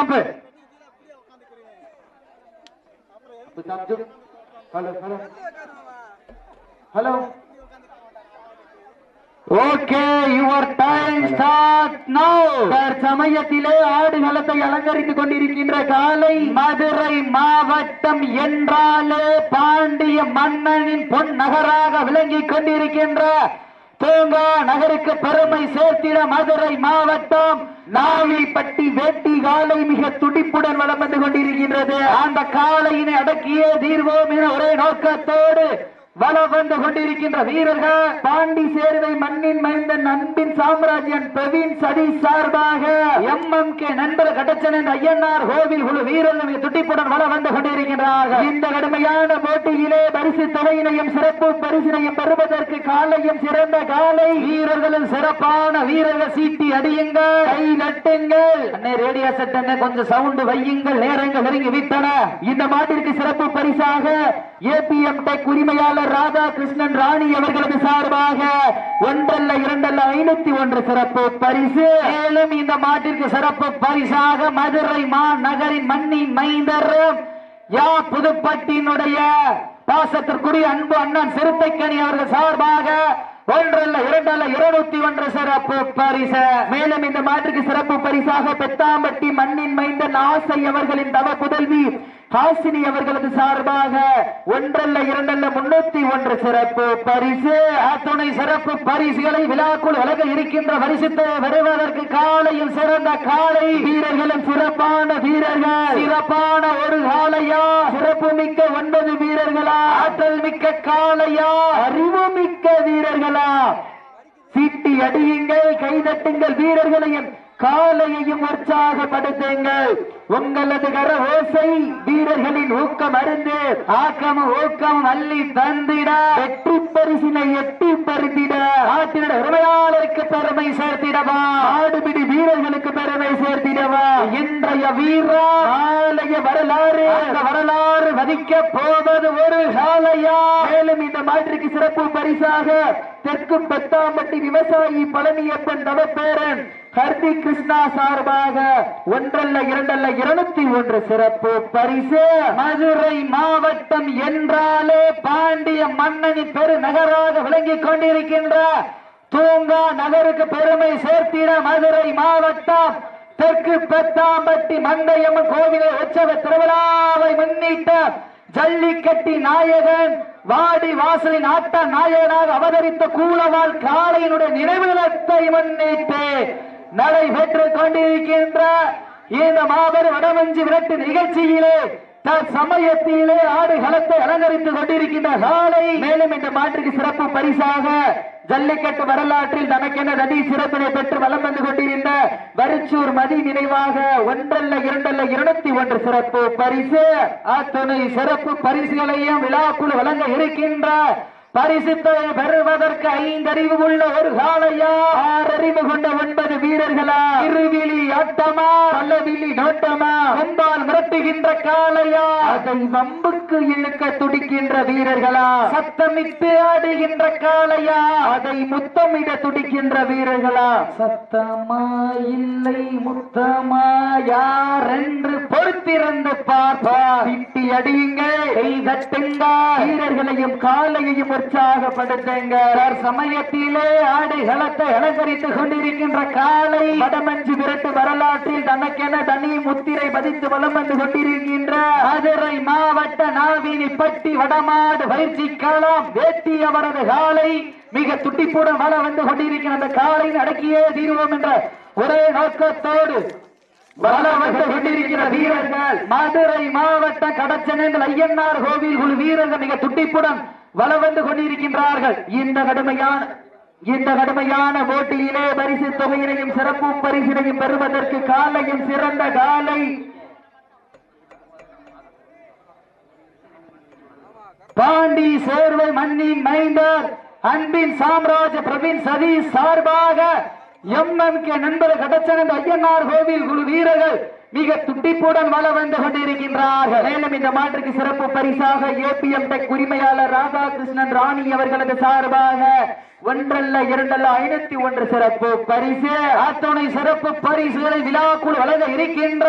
காம்பு hello hello. Hello. Okay your time start சமயத்திலே ஆடுகளத்தை அலங்கரித்துக் கொண்டிருக்கின்ற காலை மதுரை மாவட்டம் என்றாலே பாண்டிய மன்னனின் பொன் நகராக விளங்கிக் கொண்டிருக்கின்ற தூங்கா நகருக்கு பெருமை சேர்த்திட மதுரை மாவட்டம் நாவிப்பட்டி வேட்டி காலை மிக துடிப்புடன் வளம் வந்து கொண்டிருக்கின்றது. அந்த காலையினை அடக்கியே தீர்வோம் என ஒரே நோக்கத்தோடு வலம் வந்து கொண்டிருக்கின்ற வீரர்கள் பாண்டி சேர்வை மண்ணின் மைந்தன் அன்பின் சாம்ராஜ்யன் பிரவீன் சதி சார்பாக எம் எம் கே நண்பர் கடச்சனன் ஐயன்னார் கோவில் குழு வீரர்கள் துட்டிப்புடன் வலம் வந்து கொண்டிருக்கின்றார்கள். இந்த கடுமையான போட்டியிலே பரிசு தொகையினையும் சிறப்பு பரிசினையும் பெறுவதற்கு காலையும் சிறந்த காலை. வீரர்களும் சிறப்பான வீரர்கள் சீட்டி அடியுங்கள் கை நட்டுங்கள் அண்ணே ரேடியோ செட் அண்ணே கொஞ்சம் சவுண்டு வையுங்கள் நேரங்கள் நெருங்கி விட்டன. இந்த மாட்டிற்கு சிறப்பு பரிசாக ஏபிஎம் டெக் உரிமையாளர் ராதாகிருஷ்ணன் ராணி அவர்களது சார்பாக ஒன்றல்ல இரண்டல்ல ஐநூத்தி ஒன்று சிறப்பு பரிசு. மேலும் இந்த மாட்டிற்கு சிறப்பு பரிசாக மதுரை மா நகரின் மண்ணின் மைந்தர் யா புதுப்பட்டினுடைய பாசத்திற்குரிய அன்பு அண்ணன் சிறுத்தைக்கணி அவர்கள் சார்பாக ஒன்றல்ல இரண்டல்ல இருநூத்தி ஒன்று சிறப்பு பரிசு. மேலும் இந்த மாட்டிற்கு சிறப்பு பரிசாக பெத்தாம்பட்டி மண்ணின் மைந்தன் ஆசை அவர்களின் தவ புதல்வி ஹாசினி அவர்களது சார்பாக ஒன்றல்ல இரண்டல்ல முன்னூத்தி ஒன்று சிறப்பு பரிசு. அத்துணை சிறப்பு பரிசுகளை விழாக்குள் வழங்க இருக்கின்ற பரிசுத்தை வருவதற்கு காலையில் சிறந்த காலை. வீரர்களும் சிறப்பான வீரர்கள். சிறப்பான ஒரு காலையா? சிறப்பு மிக்க ஒன்பது வீரர்களா? ஆற்றல் மிக்க காலையா? அறிவு மிக்க வீரர்களா? சீட்டி அடியுங்கள் கைதட்டுங்கள் வீரர்களையும் காலையையும் உற்சாகப்படுத்துங்கள். உங்களது கர ஓசை வீரர்களின் ஊக்கம் அருந்து ஆக்கமும் ஊக்கம் அள்ளி தந்திட. வெற்றி பரிசினை எட்டி பருந்திட நாட்டினர் உரிமையாளருக்கு பெருமை சேர்த்திடவா. ஆடுபிடி வீரர்களுக்கு பெருமை சேர்த்திடவா. இன்றைய வீரா நாளைய வரலாறு. அந்த வரலாறு வதிக்க போவது ஒரு சாலையா? மேலும் இந்த மாற்றுக்கு சிறப்பு பரிசாக தெற்கு பெத்தாம்பட்டி விவசாயி பழனியப்பன் தவப்பேரன் ஹர்தி கிருஷ்ணா சார்பாக ஒன்றல்ல இரண்டல்ல இருநூத்தி ஒன்று சிறப்பு பரிசு. மதுரை மாவட்டம் என்றாலே பாண்டிய மன்னனின் பெருநகராக விளங்கிக் கொண்டிருக்கின்ற தூங்கா நகருக்கு பெருமை சேர்த்திட மதுரை மாவட்டம் தெற்கு பெத்தாம்பட்டி மண்டையம்மன் கோவிலை உற்சவ திருவிழாவை முன்னிட்டு ஜல்லிக்கட்டி நாயகன் வாடி வாசலின் ஆட்ட நாயகனாக அவதரித்த கூலவால் காளையினுடைய நினைவு நிலத்தை முன்னிட்டு நடைபெற்றுக் கொண்டிருக்கின்ற இந்த மாபெரும் வடமஞ்சி விரட்டு நிகழ்ச்சியிலே சமயத்திலே ஆடு களத்தை அலங்கரித்துக் கொண்டிருக்கின்ற காலை. மேலும் இந்த மாற்றுக்கு சிறப்பு பரிசாக ஜல்லிக்கட்டு வரலாற்றில் தனக்கென நதி சிறப்பினை பெற்று வலம் வந்து கொண்டிருந்த வரிச்சூர் மதி நினைவாக ஒன்றல்ல இரண்டல்ல இருநூத்தி ஒன்று சிறப்பு பரிசு. அத்துணை சிறப்பு பரிசுகளையும் விழாக்குழு வழங்க இருக்கின்ற பரிசுத்தை பெறுவதற்கு ஐந்தறிவு உள்ள ஒரு காலையா ஆறறிவு கொண்ட ஒன்பது வீரர்களா? இருவிழி ஆட்டமா? பல்லவிழி நோட்டமா? கொம்பால் மிரட்டுகின்ற காலையா அதை வம்புக்கு இழுக்க துடிக்கின்ற வீரர்களா? சத்தமிட்டு ஆடுகின்ற காலையா அதை முத்தமிட துடிக்கின்ற வீரர்களா? சத்தமா இல்லை முத்தமா? யார் என்று பொறுத்திருந்து பார்ப்பார் திட்டி அடியுங்கள். வீரர்களையும் காலையையும் உற்சாகப்படுத்துங்க சமயத்திலே ஆடை களத்தை அலங்கரித்துக் கொண்டிருக்கின்ற காலை வடமஞ்சு விரட்டு வரலாற்றில் தனக்கென தனி முத்திரை பதித்து வலம் வந்து கொண்டிருக்கின்ற மதுரை மாவட்ட நாவினி பட்டி வடமாடு பயிற்சி களம் வேட்டி அவரது காலை மிக துட்டிப்புடன் வள வந்து கொண்டிருக்கிற அந்த காலை அடக்கியே தீர்வோம் என்ற ஒரே நோக்கத்தோடு கொண்டிருக்கிற வீரர்கள் மதுரை மாவட்ட கடச்சனங்கள் ஐயன்னார் கோவில் குழு வீரர்கள் மிக துட்டிப்புடன் வலம் வந்து கொண்டிருக்கின்றார்கள். இந்த கடுமையான இந்த கடுமையான போட்டியிலே பரிசு தொகையினையும் சிறப்பு பரிசினையும் பெறுவதற்கு காலையும் சிறந்த காலை. பாண்டி சேர்வை மண்ணின் மைந்தர் அன்பின் சாம்ராஜ் பிரவீன் சதீஷ் சார்பாக எம் எம் கே நண்பர் கடச்சனந்த ஐயனார் கோவில் குழு வீரர்கள் மிக துட்டிப்புடன் வள வந்து கொண்டிருக்கின்றார்கள். மேலும் இந்த மாற்றுக்கு சிறப்பு பரிசாக ஏபிஎம் டெக் உரிமையாளர் ராதாகிருஷ்ணன் ராணி அவர்களது சார்பாக ஒன்றல்ல இரண்டல்ல ஐநூத்தி ஒன்று சிறப்பு பரிசு. அத்துணை சிறப்பு பரிசுகளை விழாக்குள் வழங்க இருக்கின்ற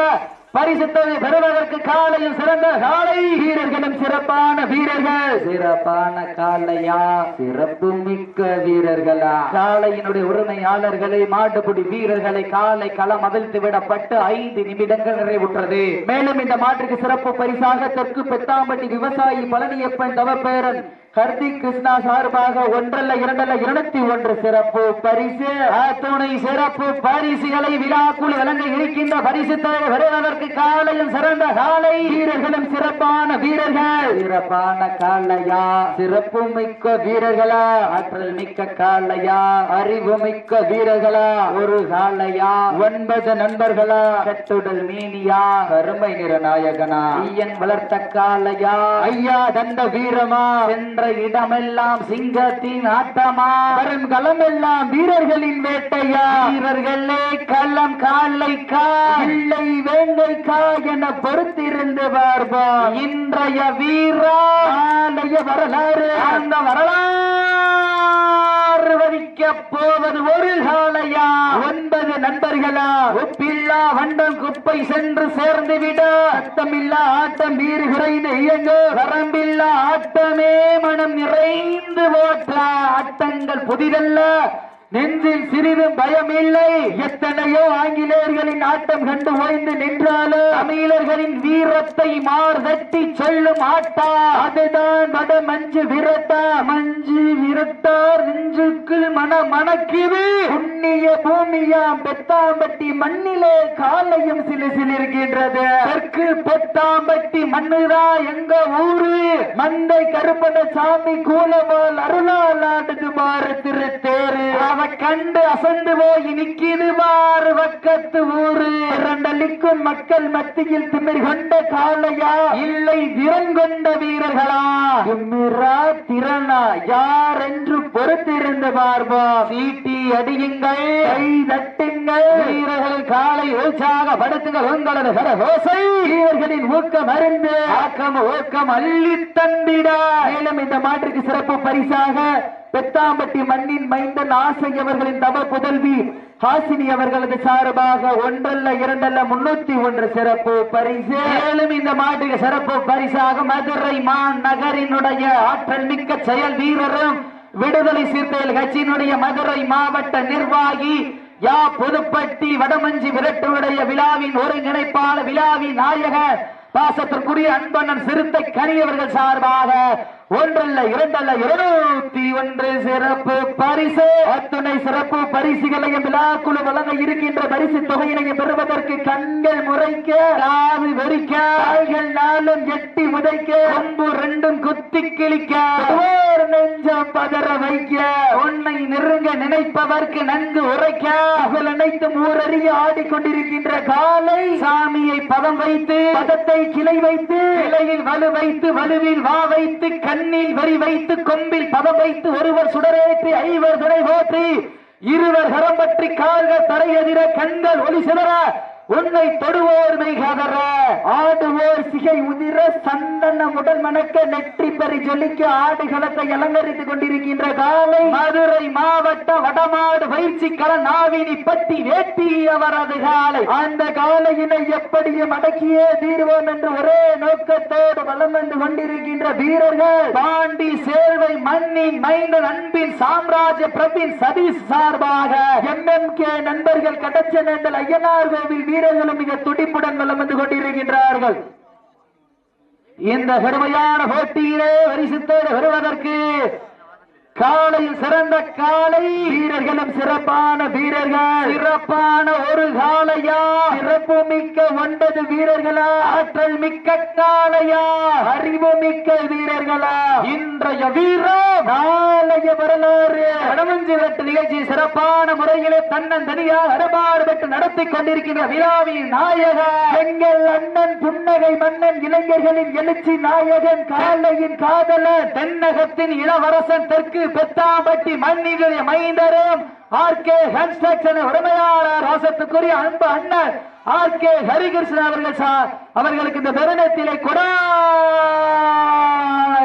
பரிசு தொகை பெறுவதற்கு காலையில் சிறந்த காலை வீரர்களும் சிறப்பான வீரர்கள். சிறப்பான காலையா? சிறப்பு மிக்க வீரர்களா? காலையினுடைய உரிமையாளர்களை மாட்டுப்பிடி வீரர்களை காலை களம் அவிழ்த்து விடப்பட்டு ஐந்து நிமிடங்கள் நிறைவுற்றது. மேலும் இந்த மாற்றுக்கு சிறப்பு பரிசாக தெற்கு பெத்தாம்பட்டி விவசாயி பழனியப்பன் தவப்பேரன் ஹர்திக் கிருஷ்ணா சார்பாக ஒன்றல்ல இரண்டல்ல இருநூத்தி ஒன்று சிறப்பு பரிசு. அத்துணை சிறப்பு பரிசுகளை விழாக்குள் வழங்க இருக்கின்ற பரிசு தலைவர் வருவதற்கு காலையில் சிறந்த காலை. வீரர்களும் சிறப்பான வீரர்கள். சிறப்பான காலையா சிறப்பு மிக்க வீரர்களா. ஆற்றல் மிக்க காலையா அறிவு மிக்க வீரர்களா. ஒரு காலையா ஒன்பது நண்பர்களா. கட்டுடல் மீனியா. கருமை நிற நாயகனா ஐயன் வளர்த்த காலையா ஐயா தந்த வீரமா. சென்ற இடமெல்லாம் சிங்கத்தின் ஆட்டமா? வரும் களமெல்லாம் வீரர்களின் வேட்டையா? வீரர்களே களம் காலை கா இல்லை வேங்கை கா என பொறுத்திருந்து பார்ப்பா இன்றைய வீரா? வரலாறு. அந்த வரலாறு வதிக்க போவது ஒரு காலையா ஒன்பது நண்பர்களா? உப்பில்லா வண்டம் குப்பை சென்று சேர்ந்து விட அத்தமில்லா ஆட்டம் வீறு குறைந்து இயங்கு. வரம்பில்லா ஆட்டமே மனம் நிறைந்து ஓட்ட ஆட்டங்கள் புதிதல்ல. நெஞ்சில் சிறிதும் பயம் இல்லை எத்தனையோ ஆங்கிலேயர்களின் ஆட்டம் கண்டு ஓய்ந்து நின்றாலும் தமிழர்களின் வீரத்தை மார்தட்டி சொல்லும் ஆட்டா. அதுதான் வட மஞ்சு விரட்டா. மஞ்சு விரட்டார் நெஞ்சுக்குள் மன மணக்குது. புண்ணிய பூமியாம் பெத்தாம்பட்டி மண்ணிலே காலையும் சிலு சிலிருக்கின்றது. தெற்கு பெத்தாம்பட்டி மண்ணுதா எங்க ஊரு? மந்தை கருப்பன சாமி கூலவால் அருளால் ஆடுது மாறு திருத்தேரு. அவ கண்டு அசந்து போய் நிக்கிது மாறு வக்கத்து ஊரு. இரண்டளிக்கும் மக்கள் மத்தியில் திமிர் கொண்ட காளையா? இல்லை திறங்கொண்ட வீரர்களா? திமிரா திறனா? யார் என்று பொறுத்திருந்து பார்ப்போம். சீட்டி அடியுங்கள். கை தட்டுங்கள். வீரர்கள் காலை உற்சாகப்படுத்துங்கள் உங்களது கரகோசை. வீரர்களின் ஊக்கம் அருந்து ஆக்கம் ஊக்கம் அள்ளி தந்திட. மேலும் இந்த மாற்றுக்கு சிறப்பு பரிசாக பெத்தாம்பட்டி மண்ணின் மைந்தன் ஆசை அவர்களின் தவ புதல்வி. ஹாசினி அவர்களது சார்பாக ஒன்றல்ல இரண்டல்ல முன்னூத்தி ஒன்று சிறப்பு பரிசு. மேலும் இந்த மாட்டுக்கு சிறப்பு பரிசாக மதுரை மாநகரினுடைய நகரினுடைய ஆற்றல் மிக்க செயல் வீரரும் விடுதலை சிறுத்தைகள் கட்சியினுடைய மதுரை மாவட்ட நிர்வாகி யா புதுப்பட்டி வடமஞ்சி விரட்டுடைய விழாவின் ஒருங்கிணைப்பாளர் விழாவின் நாயகர் பாசத்திற்குரிய அன்பண்ணன் சிறுத்தை கனியவர்கள் சார்பாக ஒன்றல்ல இரண்டல்ல இருநூத்தி ஒன்று சிறப்பு பரிசு. அத்துணை சிறப்பு பரிசுகளையும் விழாக்குழு வழங்க இருக்கின்ற பரிசு தொகையினையும் பெறுவதற்கு கண்கள் முறைக்க காது வெறிக்க கால்கள் நாளும் எட்டி முதைக்க கொம்பு ரெண்டும் குத்தி கிழிக்க நெஞ்சம் பதற வைக்க உன்னை நெருங்க நினைப்பவர்க்கு நன்கு உரைக்க அவள் அனைத்தும் ஊரறிய ஆடிக்கொண்டிருக்கின்ற காலை சாமியை பதம் வைத்து பதத்தை கிளை வைத்து கிளையில் வலு வைத்து வலுவில் வா வைத்து கண்ணில் வரி வைத்து கொம்பில் பதம் வைத்து ஒருவர் சுடரேற்றி ஐவர் துணை போற்றி இருவர் கரம் பற்றி கால்கள் தரையெதிர கண்கள் ஒளி சிதற உன்னை தொடுவோர் மெய்கதற ஆடுவோர் சிகை உதிர சந்தன உடல் மணக்க நெற்றி பறி ஜொலிக்க ஆடுகளத்தை அலங்கரித்துக் கொண்டிருக்கின்ற காலை. மதுரை மாவட்ட வடமாடு பயிற்சி கல நாவினி பட்டி வேட்டி அவரது காலை. அந்த காலையினை எப்படியும் அடக்கியே தீர்வோம் என்று ஒரே நோக்கத்தோடு வலம் வந்து கொண்டிருக்கின்ற வீரர்கள். பாண்டி சேர்வை மண்ணின் மைந்தன் அன்பின் சாம்ராஜ்ய பிரபின் சதீஷ் சார்பாக என் எம் கே நண்பர்கள் கடச்சனேந்தல் ஐயனார் கோவில் வீரர்களும் மிக துடிப்புடன் வலம் வந்து கொண்டிருக்கின்றார்கள். இந்த பெருமையான போட்டியிலே வரிசித்தோடு வருவதற்கு காலையில் சிறந்த காலை. வீரர்களும் சிறப்பான வீரர்கள். சிறப்பான ஒரு காலையா சிறப்பு மிக்க ஒன்பது வீரர்களா. ஆற்றல் மிக்க காலையா அறிவு மிக்க வீரர்களா. இன்றைய வீரம். நாளைய வரலாறு. வடமஞ்சி விரட்டு நிகழ்ச்சி சிறப்பான முறையிலே தன்னந்தனியாக அடபாடுபட்டு நடத்தி கொண்டிருக்கின்ற விழாவின் நாயகன் எங்கள் அண்ணன் புன்னகை மன்னன் இளைஞர்களின் எழுச்சி நாயகன் காலையின் காதலன் தென்னகத்தின் இளவரசன் தெற்கு பெத்தாம்பட்டி மண்ணினுடைய மைந்தரும் ஆர் கே கன்ஸ்ட்ரக்ஷன் உடமையாளர் வாசத்துக்குரிய அன்பு அண்ணன் ஆர் கே ஹரிகிருஷ்ணன் அவர்கள் சார் அவர்களுக்கு இந்த தருணத்திலே கொடா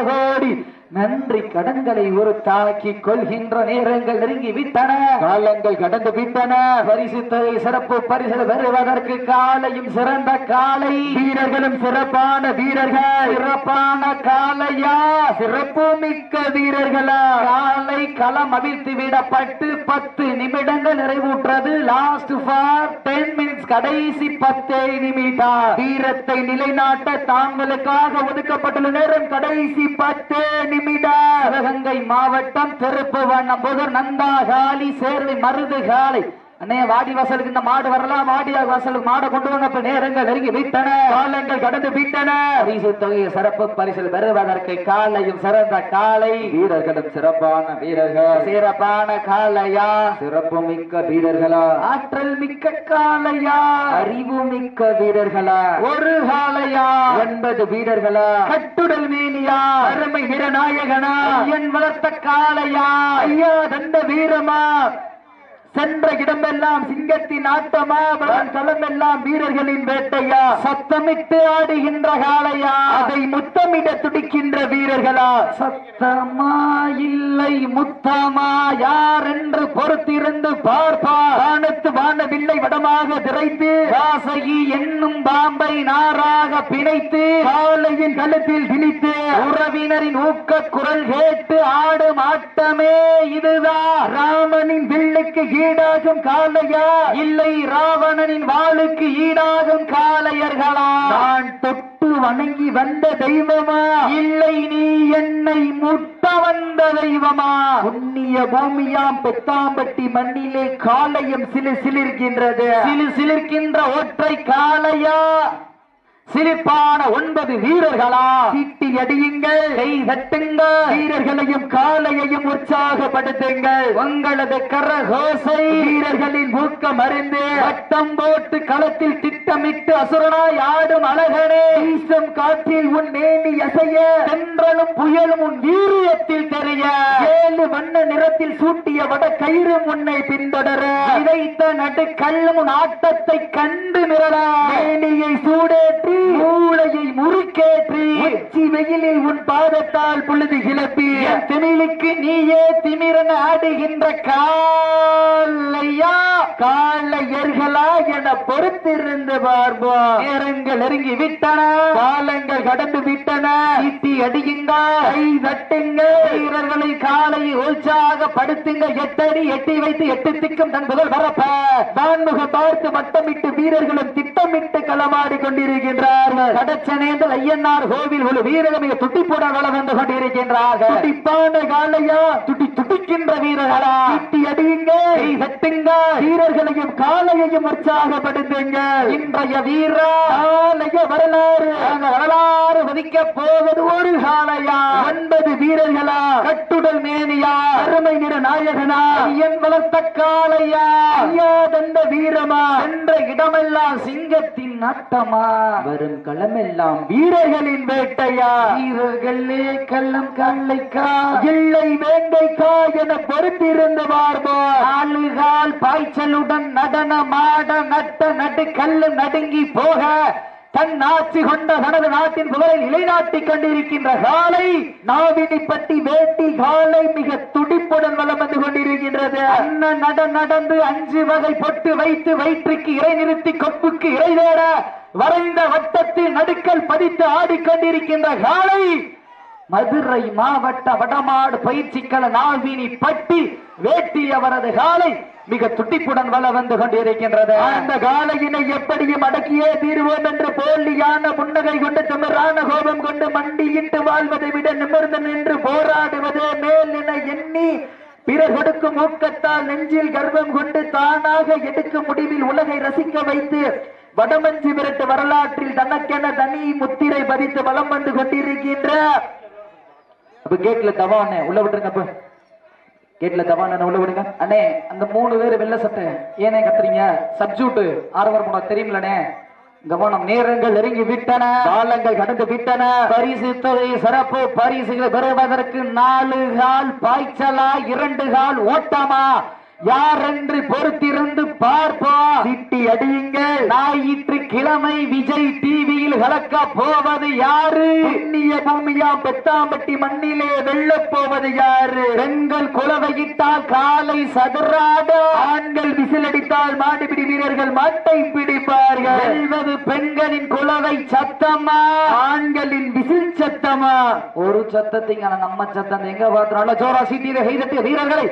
கோடி. நன்றி கடன்களை ஒரு தாக்கி கொள்கின்ற நேரங்கள் நெருங்கி விட்டன காலங்கள் கடந்து விட்டன. பரிசு தொகை சிறப்பு பரிசு பெறுவதற்கு காலையும் சிறந்த காலை. வீரர்களும் சிறப்பான வீரர்கள். சிறப்பான காலையா? சிறப்பு மிக்க வீரர்களா? காலை களம் அவிழ்த்து விடப்பட்டு பத்து நிமிடங்கள் நிறைவுற்றது. லாஸ்ட் ஃபார் டென் மினிட்ஸ் கடைசி பத்தே நிமிடம் வீரத்தை நிலைநாட்ட தாங்களுக்காக ஒதுக்கப்பட்டுள்ள நேரம் கடைசி பத்து நிமிடம். சிவகங்கை மாவட்டம் திருப்புவனம் புதர் நந்தாகாலி சேர்வை மருது காலை அண்ணே வாடி வாசலுக்கு இந்த மாடு வரலாம். வாடி வாசலுக்கு மாடை கொண்டு வாங்க. இப்ப நேரங்கள் நெருங்கி விட்டன. காலங்கள் கடந்து விட்டன. பரிசு தொகையை சிறப்பு பரிசில் பெறுவதற்கு காலையும் சிறந்த காலை. வீரர்களும் சிறப்பான வீரர்கள். சிறப்பான காலையா சிறப்பு மிக்க வீரர்களா? ஆற்றல் மிக்க காலையா அறிவு மிக்க வீரர்களா? ஒரு காலையா ஒன்பது வீரர்களா? கட்டுடல் மேனியா? அருமை வீரநாயகனா? என் வளர்த்த காலையா ஐயா தந்த வீரமா? சென்ற இடமெல்லாம் சிங்கத்தின் ஆட்டமா? வரும் களமெல்லாம் வீரர்களின் வேட்டையா? சத்தமிட்டு ஆடுகின்ற காளையா? அதை முத்தமிட துடிக்கின்ற வீரர்களா? சத்தமா இல்லை முத்தமா? யார் என்று பொறுத்திருந்து பார்ப்பார் வானத்து வானவில்லை வடமாக திரைத்து. வாசகி என்னும் பாம்பை நாராக பிணைத்து காளையின் கழுத்தில் திணித்து. உறவினரின் ஊக்க குரல் கேட்டு ஆடும் ஆட்டமே இதுதான். ராமனின் வில்லுக்கு ஈடாகும் காளையா? இல்லை ராவணனின் வாளுக்கு ஈடாகும் காளையர்களா? நான் தொட்டு வணங்கி வந்த தெய்வமா? இல்லை நீ என்னை முட்ட வந்த தெய்வமா? புண்ணிய பூமியாம் பெத்தாம்பட்டி மண்ணிலே காளையம் சிலு சிலிர்கின்றது சிலு சிலிர்க்கின்ற ஒற்றை காளையா? சிரிப்பான ஒன்பது வீரர்களா? சீட்டி அடியுங்கள். கை தட்டுங்கள். வீரர்களையும் காலையையும் உற்சாகப்படுத்துங்கள். உங்களது கரகோசை வீரர்களின் ஊக்கம் அறிந்து வட்டம் போட்டு களத்தில் திட்டமிட்டு அசுரனாய் ஆடும் அழகனே. வீசும் காற்றில் உன் மேனி அசைய தென்றலும் புயலும் உன் வீரியத்தில் தெரிய. ஏழு வண்ண நிறத்தில் சூட்டிய வட கயிறு உன்னை பின்தொடர. இதைத்த நடு கல்லும் உன் ஆட்டத்தை கண்டு மிரள. மேனியை சூடேற்றி மூளையை முறுக்கேற்றி. உச்சி வெயிலில் உன் பாதத்தால் பொழுது கிளப்பி. என் திமிழுக்கு நீயே திமிரன் ஆடுகின்ற காலையா காலையர்களா என பொறுத்திருந்து பார்ப்போம். நேரங்கள் நெருங்கி விட்டன காலங்கள் கடந்து விட்டன. ஈட்டி அடியுங்க. கை தட்டுங்க. வீரர்களை காலை உற்சாகப்படுத்துங்க எட்டடி எட்டி வைத்து எட்டு திக்கும் தன் முதல் பரப்ப. நான்முகம் பார்த்து வட்டமிட்டு வீரர்களும் திட்டமிட்டு களமாடி கொண்டிருக்கின்றார்கள். கடச்சனேந்தல் ஐயனார் கோவில் ஒரு வீரர்கள் மிக துட்டிப்போட வளம் வந்து கொண்டிருக்கின்றார்கள். துடிப்பான காலையா துடி துடிக்கின்ற வீரர்களா? ஈட்டி அடியுங்க. கை தட்டுங்க. வீரர்களையும் காலையையும் உற்சாகப்படுத்துங்க. இன்றைய வீரா காலைய வரலாறு. வரலாறு மதிக்க போவது ஒரு சாலையா? ஒன்பது வீரர்களா? கட்டுடல் மேனியா? அருமை நிற நாயகனா? என் வளர்த்த காலையா ஐயா தந்த வீரமா? என்ற இடமெல்லாம் சிங்கத்தின் நாட்டமா வரும் களமெல்லாம் வீரர்களின் வேட்டையா? வீரர்களே கள்ளம் கல்லைக்கா இல்லை வேண்டைக்கா என பொறுத்திருந்து வார்போ? ஆளுகால் பாய்ச்சலுடன் நடனமாட நட்ட நடு கல்லு நடுங்கி போக தன் ஆட்சி கொண்ட தனது நாட்டின் புகழை நிலைநாட்டிக் கொண்டிருக்கின்ற காலை நாவினிப்பட்டி வேட்டி காலை மிக துடிப்புடன் வளம் வந்து கொண்டிருக்கின்றது. அண்ணன் நட நடந்து அஞ்சு வகை பொட்டு வைத்து வயிற்றுக்கு இறை நிறுத்தி கொப்புக்கு இறை தேட வரைந்த வட்டத்தில் நடுக்கல் பதித்து ஆடிக்கொண்டிருக்கின்ற காலை மதுரை மாவட்ட வடமாடு பயிற்சிக்கல நாவினி பட்டி வேட்டி அவரது காலை மிக துட்டிப்புடன் வள வந்து கொண்டிருக்கின்றது. அந்த காலையினை எப்படியும் அடக்கியே தீர்வோம் என்று போலியான புன்னகை கொண்டு திமிரான கோபம் கொண்டு மண்டியிட்டு வாழ்வதை விட நிமிர்ந்து நின்று போராடுவதே மேல் என எண்ணி பிறர் கொடுக்கும் ஊக்கத்தால் நெஞ்சில் கர்வம் கொண்டு தானாக எடுக்கும் முடிவில் உலகை ரசிக்க வைத்து வடமஞ்சி விரட்டு வரலாற்றில் தனக்கென தனி முத்திரை பதித்து வலம் வந்து கொண்டிருக்கின்ற அப்ப கேட்ல தவா அண்ணே உள்ள விட்டுருங்க அப்ப. கேட்ல தவா அண்ணன் உள்ள விடுங்க. அண்ணே அந்த மூணு பேர் வெள்ள சட்டை. ஏனே கத்துறீங்க? சப்ஜூட் ஆரவர் போன தெரியுமில்லண்ணே. கவனம் நேரங்கள் நெருங்கி விட்டன. காலங்கள் கடந்து விட்டன. பரிசு தொகை சிறப்பு பரிசுகளை பெறுவதற்கு நாலு கால் பாய்ச்சலா இரண்டு கால் ஓட்டமா? யார் என்று பொறுத்திருந்து பார்ப்போம் சிட்டி அடியுங்கள். ஞாயிற்று கிழமை விஜய் டிவியில் கலக்க போவது யாரு? புண்ணிய பூமியா பெத்தாம்பட்டி மண்ணிலே வெள்ள போவது யாரு? பெண்கள் குலவையிட்டால் காலை சதுராட ஆண்கள் விசிலடித்தால் மாட்டுப்பிடி வீரர்கள் மாட்டை பிடிப்பார்கள். வெல்வது பெண்களின் குலவை சத்தமா? ஆண்களின் விசில் சத்தமா? ஒரு சத்தத்தை நம்ம சத்தம் எங்க பார்த்தாலும் ஜோரா சிட்டியில வீரர்களை. வீரர்களை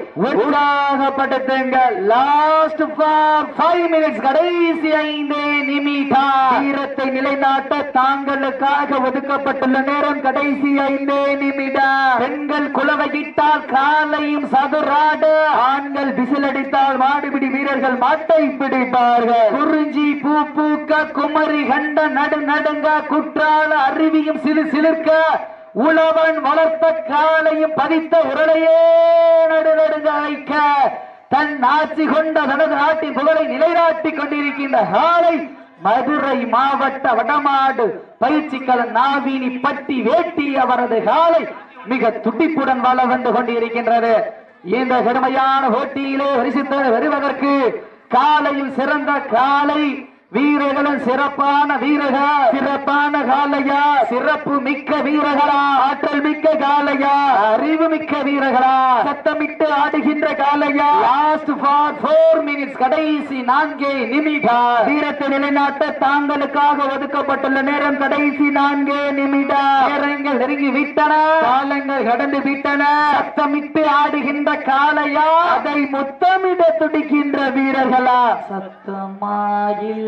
உற்சாகப்படுத்துங்கள் லாஸ்ட் ஃபார் ஃபைவ் மினிட்ஸ் கடைசி ஐந்து நிமிடம். வீரத்தை நிலைநாட்ட தாங்களுக்காக ஒதுக்கப்பட்டுள்ள நேரம் கடைசி ஐந்து நிமிடம். பெண்கள் குலவையிட்டால் காலையும் சதுராட ஆண்கள் விசிலடித்தால் மாடுபிடி வீரர்கள் மாட்டை பிடிப்பார்கள். குறிஞ்சி பூ பூக்க குமரி கண்ட நடு நடுங்க குற்றால அருவியும் சிறு சிலிர்க்க உழவன் வளர்த்த காலையும் பதித்த உரலையே நடு நடுங்க வைக்க. தன் ஆட்சி கொண்ட தனது நாட்டின் புகழை நிலைநாட்டிக் கொண்டிருக்கின்ற காலை மதுரை மாவட்ட வடமாடு பயிற்சிக்கலன் நாவினி பட்டி வேட்டி அவரது காலை மிக துடிப்புடன் வள வந்து கொண்டிருக்கின்றது. இந்த கடுமையான போட்டியிலே வரிசித்து வருவதற்கு காலையில் சிறந்த காலை வீரர்களும் சிறப்பான வீரர்கள். சிறப்பான காலையா. சிறப்பு மிக்க வீரர்களா. ஆற்றல் மிக்க காலையா. அறிவு மிக்க வீரர்களா. சத்தமிட்டு ஆடுகின்ற காலையா. லாஸ்ட் ஃபார் போர் மினிட்ஸ் கடைசி நான்கே நிமிடம். வீரத்தை நிலைநாட்ட தாங்களுக்காக ஒதுக்கப்பட்டுள்ள நேரம் கடைசி நான்கே நிமிடம். நேரங்கள் நெருங்கி விட்டன. காலங்கள் கடந்து விட்டன. சத்தமிட்டு ஆடுகின்ற காலையா. அதை முத்தமிட துடிக்கின்ற வீரர்களா. சத்தமா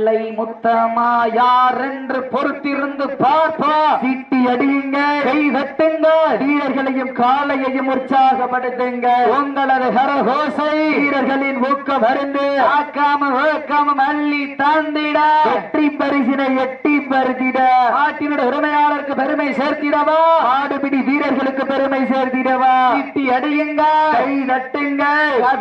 பிள்ளை முத்தமா யார் என்று பொறுத்திருந்து பார்ப்பா? சீட்டி அடியுங்க கை தட்டுங்க வீரர்களையும் காலையையும் உற்சாகப்படுத்துங்க. உங்களது கரகோசை வீரர்களின் ஊக்கம் அருந்து ஆக்காம வேக்காம அள்ளி தாண்டிட வெற்றி பரிசினை எட்டி பருத்திட நாட்டினுடைய உரிமையாளருக்கு பெருமை சேர்த்திடவா? ஆடுபிடி வீரர்களுக்கு பெருமை சேர்த்திடவா? சீட்டி அடியுங்க கை தட்டுங்க.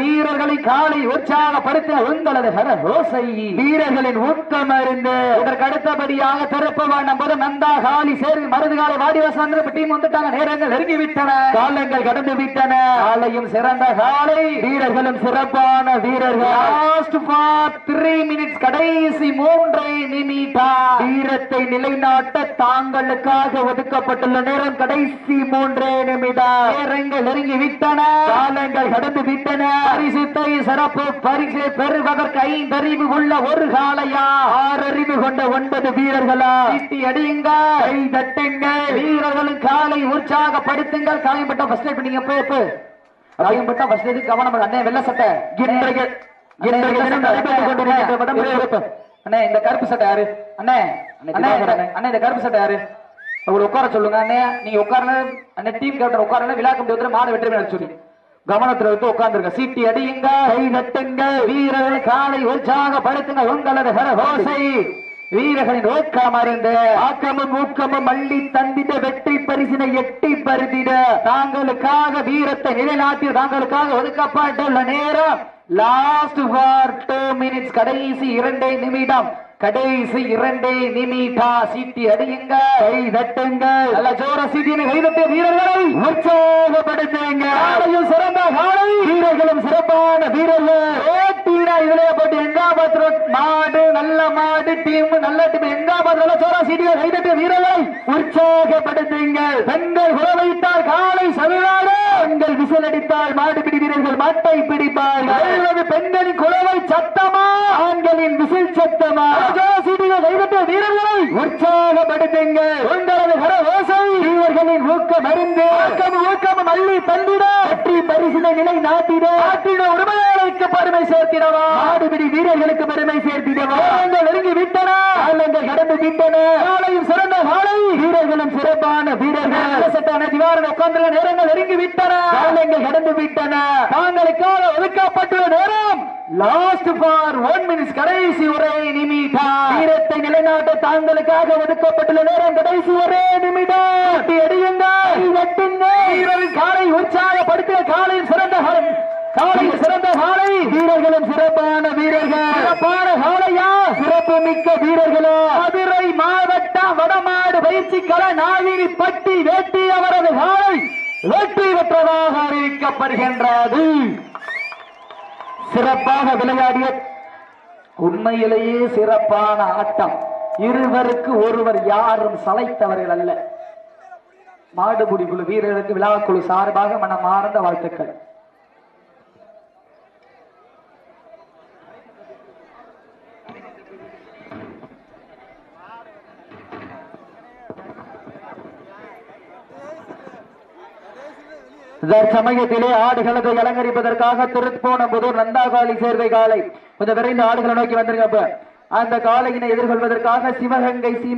வீரர்களை காலை உற்சாகப்படுத்த உங்களது கரகோசை வீரர்களின் ஊக்கம் அருந்து இதற்கு அடுத்தபடியாக திருப்பவாண்டம் போது நந்தா காலி சேர்ந்து மருதுகாலை வாடி வசந்த டீம் வந்துட்டாங்க. நேரங்கள் நெருங்கி விட்டன. காலங்கள் கடந்து விட்டன. காலையும் சிறந்த காலை. வீரர்களும் சிறப்பான வீரர்கள். லாஸ்ட் ஃபார் த்ரீ மினிட்ஸ் கடைசி மூன்றை நிமிடா. வீரத்தை நிலைநாட்ட தாங்களுக்காக ஒதுக்கப்பட்டுள்ள நேரம் கடைசி மூன்றே நிமிடம் நேரங்கள் நெருங்கி விட்டன. காலங்கள் கடந்து விட்டன. பரிசுத்தை சிறப்பு. பரிசு பெறுவதற்கு ஐந்தறிவு உள்ள ஒரு காலையா ஆறறிவு கொண்ட ஒன்பது வீரர்களா? சீட்டி அடியுங்க. கை தட்டுங்க. வீரர்களும் காலை உற்சாகப்படுத்துங்கள். காயம்பட்ட ஃபர்ஸ்ட் லைட் நீங்க போய் காயம்பட்ட ஃபர்ஸ்ட் லைட் கவனம் அண்ணே வெள்ள சட்டை. இன்றைய இன்றைய தினம் நடைபெற்றுக் கொண்டிருக்கின்ற. அண்ணே இந்த கருப்பு சட்டை யாரு? அண்ணே அண்ணே அண்ணே இந்த கருப்பு சட்டை யாரு? உங்களை உட்கார சொல்லுங்க அண்ணே. நீங்க உட்காரன அண்ணே டீம் கேப்டன் உட்காரன விழா வந்து மாடு வெற்றி சொல்லி. கவனத்துல வந்து உட்கார்ந்துருங்க. சீட்டி அடியுங்க. கை தட்டுங்க வீரர்கள் காலை உற்சாக படுத்துங்க. உங்களது ஹரஹோசை வீரர்களின் ஓக்கம் அறிந்து ஆக்கமும் ஊக்கமும் மல்லி தந்திட வெற்றி பரிசினை எட்டி பருதிட. தாங்களுக்காக வீரத்தை நிலைநாட்டி தாங்களுக்காக ஒதுக்கப்பட்டுள்ள நேரம். லாஸ்ட் ஃபார் டூ மினிட்ஸ் கடைசி இரண்டே நிமிடம். கடைசி இரண்டே நிமிடா சீட்டி அடியுங்க. கை தட்டுங்க நல்ல ஜோர சீட்டினை கை தட்டிய வீரர்களை உற்சாகப்படுத்துங்க. ಮಾಡು நல்ல மாடு டீம் நல்ல டீம் எங்காபாத் நல்ல ஜோரா சீட்டியை கை தட்டிய வீரர்களை உற்சாகப்படுத்துங்க. பெண்கள் உறவைத்தால் காலை சதுராடு பெண்கள் விசில் அடித்தால் மாடுபிடி வீரர்கள் மாட்டை பிடிப்பார்கள். பெண்களின் குழவை சத்தமா? ஆண்களின் விசில் சத்தமா? சீட்டியை கைவிட்ட வீரர்களை உற்சாகப்படுத்துங்க. உங்களது ஓசை வீரர்களின் ஊக்க மருந்து ஊக்கம் ஊக்கம் மல்லி தந்திட வெற்றி பரிசினை நிலை நாட்டிட நாட்டிட உரிமையாளருக்கு பெருமை சேர்த்திடவா? மாடுபிடி வீரர்களுக்கு பெருமை சேர்த்திடவா? காலங்கள் நெருங்கி விட்டன. காலங்கள் கடந்து விட்டன. காலையும் சிறந்த காலை வீரர்களும் சிறப்பான வீரர்கள். சட்டான திவாரன் உட்கார்ந்துள்ள நேரங்கள் நெருங்கி விட்டன. காலங்கள் கடந்து விட்டன. தாங்களுக்காக ஒதுக்கப்பட்டுள்ள நேரம். லாஸ்ட் ஃபார் ஒன் மினிட்ஸ் கடைசி ஒரே நிமிடம். வீரத்தை நிலைநாட்ட தாங்களுக்காக ஒதுக்கப்பட்டுள்ள நேரம் கடைசி ஒரே நிமிடம். தட்டி அடியுங்க கை தட்டுங்க வீரரின் காலை உற்சாகப்படுத்திய காலையில் சிறந்த காலம் காலையில் சிறந்த காலை வீரர்களும் சிறப்பான வீரர்கள். சிறப்பான காலையா சிறப்பு மிக்க வீரர்களோ. மதுரை மாவட்ட வடமாடு பயிற்சி கல பட்டி வேட்டி அவரது காலை வெற்றி பெற்றதாக அறிவிக்கப்படுகின்றது. சிறப்பாக விளையாடிய உண்மையிலேயே சிறப்பான ஆட்டம். இருவருக்கு ஒருவர் யாரும் சளைத்தவர்கள் அல்ல. மாடுபுடி குழு வீரர்களுக்கு விழாக்குழு சார்பாக மனமார்ந்த வாழ்த்துக்கள். தற்சமயத்திலே ஆடுகளத்தை அலங்கரிப்பதற்காக திருப்போன புதூர் நந்தாகாளி சேர்வை காலை கொஞ்சம் விரைந்து ஆடுகளை நோக்கி வந்திருக்க அந்த காளையினை எதிர்கொள்வதற்காக சிவகங்கை சீமை